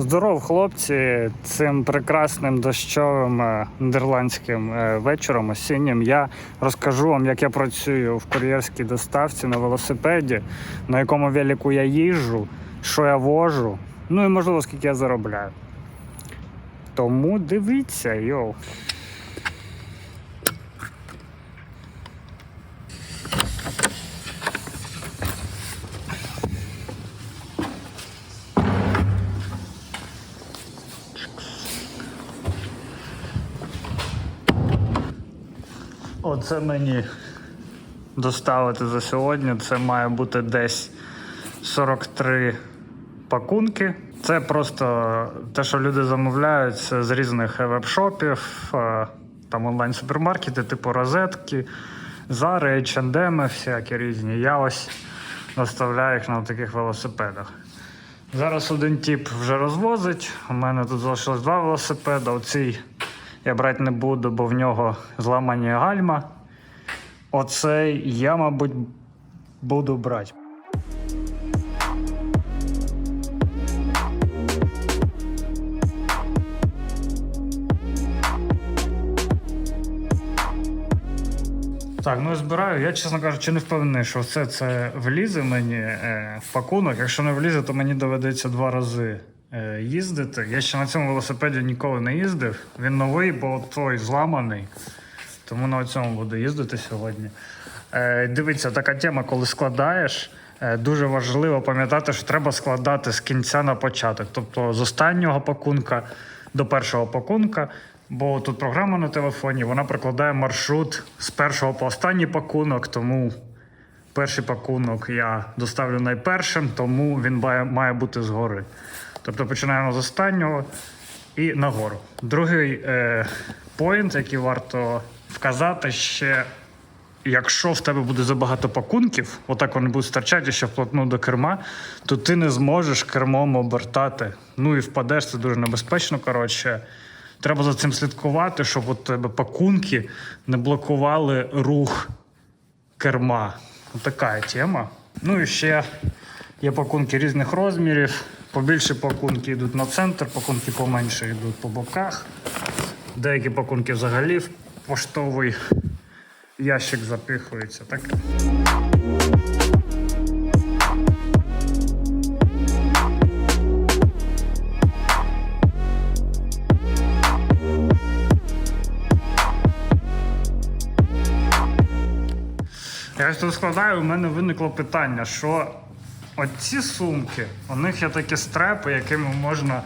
Здоров, хлопці! Цим прекрасним дощовим е, нідерландським е, вечором осіннім я розкажу вам, як я працюю в кур'єрській доставці на велосипеді, на якому велику я їжджу, що я вожу, ну і можливо скільки я заробляю. Тому дивіться, йоу. Оце мені доставити за сьогодні. Це має бути десь 43 пакунки. Це просто те, що люди замовляють з різних веб-шопів, е, там онлайн-супермаркети, типу розетки, Зари, H&M, всякі різні. Я ось доставляю їх на таких велосипедах. Зараз один тип вже розвозить. У мене тут залишилось два велосипеда. Оцей я брати не буду, бо в нього зламані гальма. Оцей я, мабуть, буду брати. Так, ну я збираю. Я, чесно кажучи, не впевнений, що все це влізе мені е, в пакунок. Якщо не влізе, то мені доведеться два рази їздити. Я ще на цьому велосипеді ніколи не їздив. Він новий, бо той зламаний. Тому на цьому буду їздити сьогодні. Е, дивіться, така тема, коли складаєш. е, Дуже важливо пам'ятати, що треба складати з кінця на початок, тобто з останнього пакунка до першого пакунка. Бо тут програма на телефоні, вона прикладає маршрут з першого по останній пакунок, тому перший пакунок я доставлю найпершим, тому він має бути згори. Тобто починаємо з останнього і нагору. Другий е, який варто вказати, ще якщо в тебе буде забагато пакунків, отак вони будуть стирчати ще вплотну до керма, то ти не зможеш кермом обертати. Ну і впадеш, це дуже небезпечно. Коротше, треба за цим слідкувати, щоб у тебе пакунки не блокували рух керма. Така тема. Ну і ще є пакунки різних розмірів. Побільше пакунки йдуть на центр, пакунки поменше йдуть по боках. Деякі пакунки взагалі в поштовий ящик запихується. Так? Я тут складаю, у мене виникло питання, що оці сумки, у них є такі стрепи, якими можна,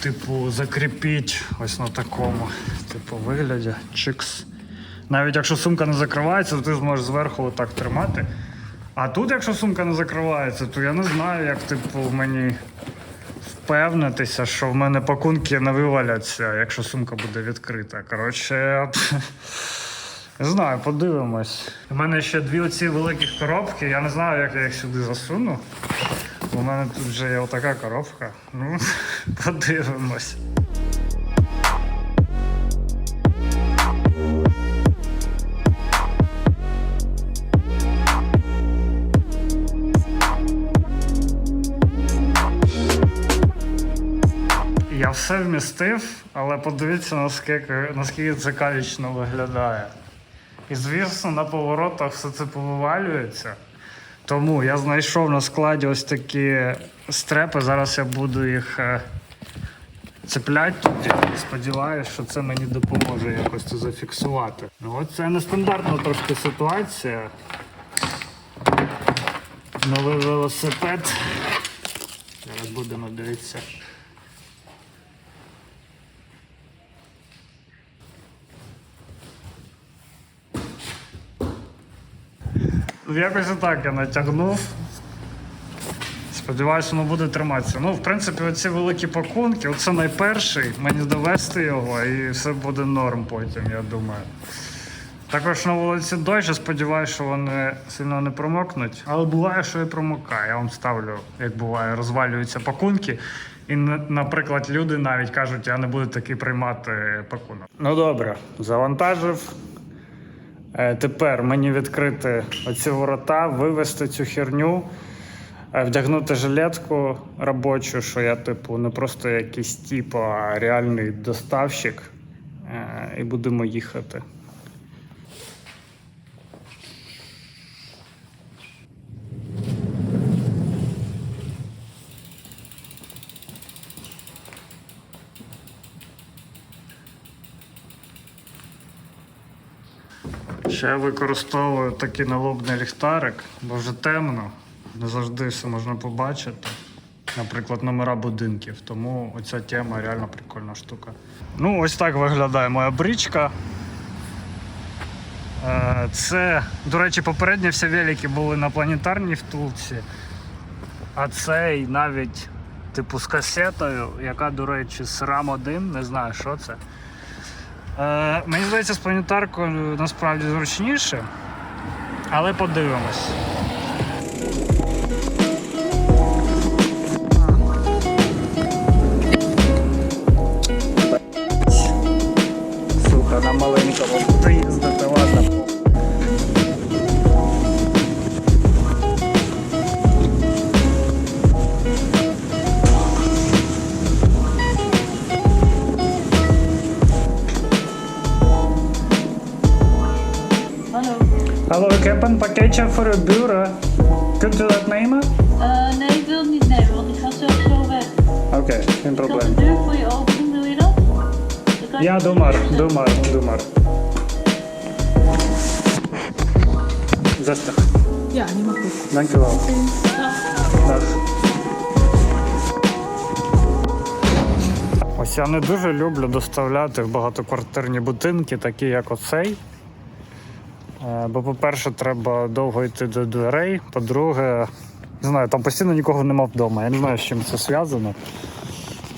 типу, закріпити ось на такому, типу, вигляді. Чикс. Навіть якщо сумка не закривається, то ти зможеш зверху отак тримати. А тут, якщо сумка не закривається, то я не знаю, як типу мені впевнитися, що в мене пакунки не виваляться, якщо сумка буде відкрита. Коротше, не знаю, подивимось. У мене ще дві оці великі коробки. Я не знаю, як я їх сюди засуну. У мене тут вже є отака коробка. Ну, подивимось. Я все вмістив, але подивіться, наскільки, наскільки це калічно виглядає. І звісно, на поворотах все це повивалюється. Тому я знайшов на складі ось такі стрепи. Зараз я буду їх е, цепляти тут. Сподіваюся, що це мені допоможе якось це зафіксувати. Ну, це нестандартна трошки ситуація. Новий велосипед. Зараз будемо дивитися. Якось так я натягнув. Сподіваюся, воно буде триматися. Ну, в принципі, оці великі пакунки, оце найперший, мені довести його і все буде норм потім, я думаю. Також на вулиці дощ, сподіваюся, що вони сильно не промокнуть. Але буває, що і промокає. Я вам ставлю, як буває, розвалюються пакунки. І, наприклад, люди навіть кажуть, я не буду такий приймати пакунок. Ну добре, завантажив. Е, Тепер мені відкрити оці ворота, вивести цю херню. е, вдягнути жилетку робочу, що я, типу, не просто якийсь тіп, а реальний доставщик. Е, І будемо їхати. Ще використовую такий налобний ліхтарик, бо вже темно. Не завжди все можна побачити. Наприклад, номера будинків. Тому оця тема реально прикольна штука. Ну, ось так виглядає моя бричка. Е, Це, до речі, попередні всі велики були на планетарній втулці, а цей навіть, типу, з касетою, яка, до речі, з RAM 1, не знаю, що це. Е, мені здається, з планетаркою насправді зручніше, але подивимось. Сука, на маленькому буде ik heb een pakketje voor uw buren. Kunt u dat nemen? Eh, nee, ik wil het niet nemen, want ik ga zelf zo weg. Oké, geen Ik zal probleem. de deur voor je open doen, wil je dat? Kan Ja, doe maar, doe maar, doe maar. 60. Ja, helemaal goed. Dankjewel. Dag. Dag. Ось я не дуже люблю доставляти в багатоквартирні будинки, такі як оцей. Е, Бо, по-перше, треба довго йти до дверей. По-друге, не знаю, там постійно нікого нема вдома. Я не знаю, з чим це зв'язано.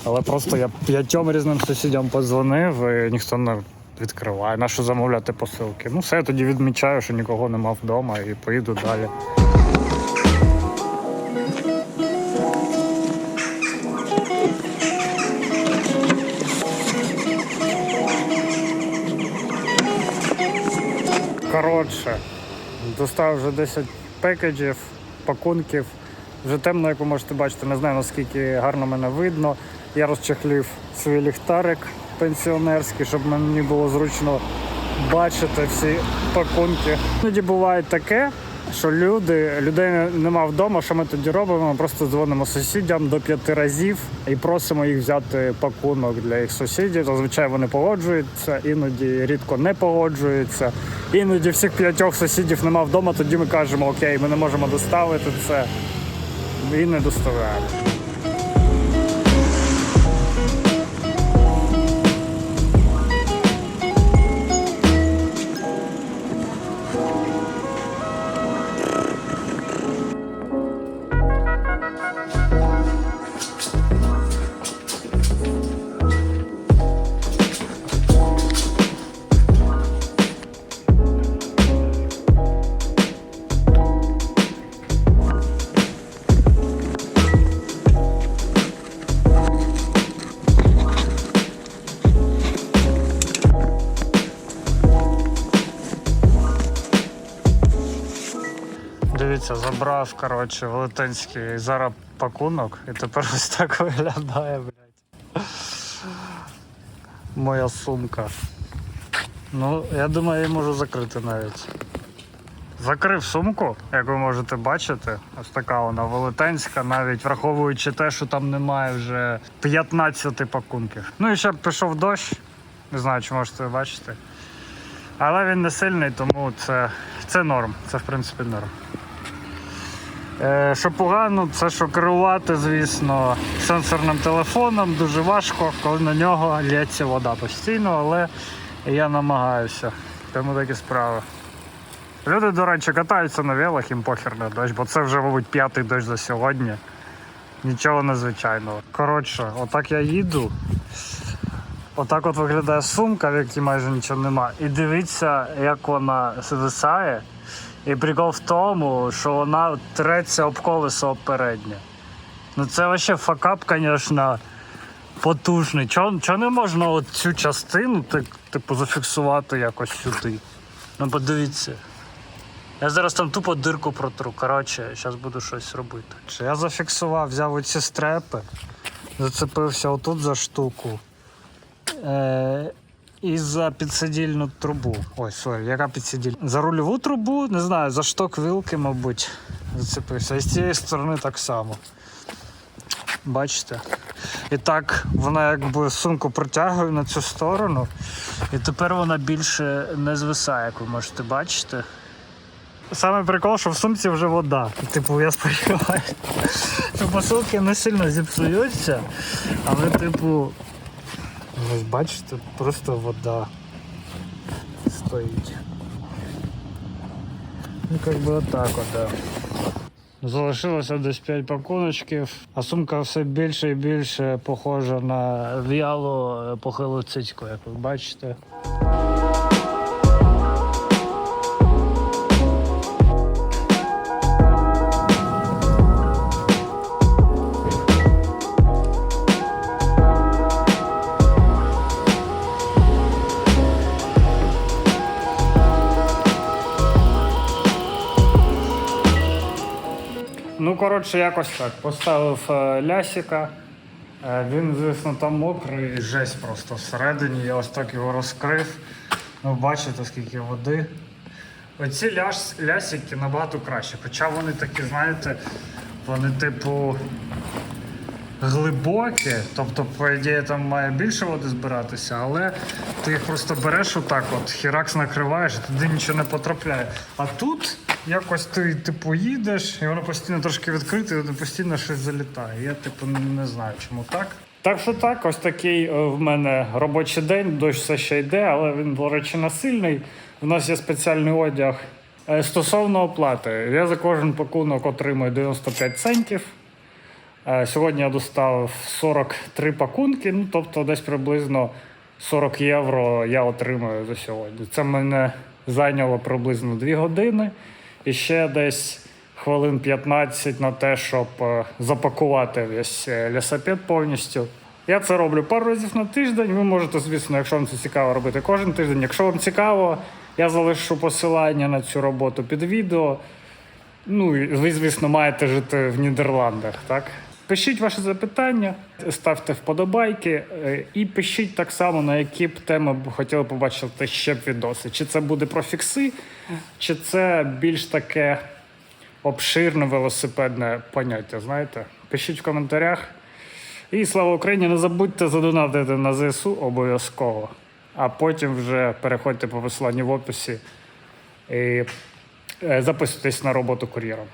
Але просто я п'ятьом різним сусідям подзвонив і ніхто не відкриває. Нащо замовляти посилки? Ну, все, я тоді відмічаю, що нікого нема вдома і поїду далі. Коротше, достав вже 10 пекеджів, пакунків. Вже темно, як ви можете бачити, не знаю наскільки гарно мене видно. Я розчехлів свій ліхтарик пенсіонерський, щоб мені було зручно бачити всі пакунки. Іноді буває таке, що люди, людей нема вдома, що ми тоді робимо? Ми просто дзвонимо сусідям до п'яти разів і просимо їх взяти пакунок для їх сусідів. Зазвичай вони погоджуються, іноді рідко не погоджуються. Іноді всіх п'ятьох сусідів нема вдома, тоді ми кажемо, окей, ми не можемо доставити це і не доставляємо. Дивіться, забрав, коротше, велетенський зараз пакунок і тепер ось так виглядає, блядь. Моя сумка. Ну, я думаю, я можу закрити навіть. Закрив сумку, як ви можете бачити. Ось така вона велетенська, навіть враховуючи те, що там немає вже 15 пакунків. Ну і ще пішов дощ. Не знаю, чи можете бачити. Але він не сильний, тому це, це норм. Це в принципі норм. Е, що погано, це що керувати, звісно, сенсорним телефоном дуже важко, коли на нього лється вода постійно, але я намагаюся. Тому такі справи. Люди, до речі, катаються на велах, їм похер на дощ, бо це вже, мабуть, п'ятий дощ за сьогодні. Нічого незвичайного. Коротше, отак я їду. Отак от виглядає сумка, в якій майже нічого нема. І дивіться, як вона звисає. І прикол в тому, що вона треться об колесо переднє. Ну це вообще факап, звісно, потужний. Чого, чого не можна от цю частину, так, типу, зафіксувати якось сюди? Ну подивіться. Я зараз там тупо дирку протру. Коротше, зараз буду щось робити. Я зафіксував, взяв оці стрепи, зацепився отут за штуку. Е- і за підсидільну трубу. Ой, сорі, яка підсидільна? За рульову трубу, не знаю, за шток вилки, мабуть, зацепився. І з цієї сторони так само. Бачите? І так вона якби сумку протягує на цю сторону, і тепер вона більше не звисає, як ви можете бачити. Саме прикол, що в сумці вже вода. Типу, я сподіваюся, посилки не сильно зіпсуються, але, типу, ось бачите, просто вода стоїть. Ну, як би отак от. Залишилося десь 5 пакуночків, а сумка все більше і більше похожа на в'ялу е, похилу цицьку, як ви бачите. Коротше, якось так. Поставив е, лясика. Е, він, звісно, там мокрий, жесть просто всередині. Я ось так його розкрив. Ну, бачите, скільки води. Оці ляш, лясики набагато краще. Хоча вони такі, знаєте, вони типу глибокі, тобто, по ідеї, там має більше води збиратися, але ти їх просто береш отак, от, хіракс накриваєш, туди нічого не потрапляє. А тут якось ти типу їдеш, і воно постійно трошки відкрите, і постійно щось залітає. Я типу не знаю, чому так. Так що так, ось такий е, в мене робочий день, дощ все ще йде, але він, до речі, насильний. У нас є спеціальний одяг. Е, Стосовно оплати, я за кожен пакунок отримую 95 центів. Е, Сьогодні я доставив 43 пакунки, ну тобто десь приблизно 40 євро я отримую за сьогодні. Це мене зайняло приблизно 2 години і ще десь хвилин 15 на те, щоб е, запакувати весь е, повністю. Я це роблю пару разів на тиждень. Ви можете, звісно, якщо вам це цікаво, робити кожен тиждень. Якщо вам цікаво, я залишу посилання на цю роботу під відео. Ну, і ви, звісно, маєте жити в Нідерландах, так? Пишіть ваші запитання, ставте вподобайки е, і пишіть так само, на які б теми б хотіли побачити ще б відоси. Чи це буде про фікси, чи це більш таке обширне велосипедне поняття, знаєте? Пишіть в коментарях. І слава Україні! Не забудьте задонатити на ЗСУ обов'язково. А потім вже переходьте по посиланню в описі і е, записуйтесь на роботу кур'єром.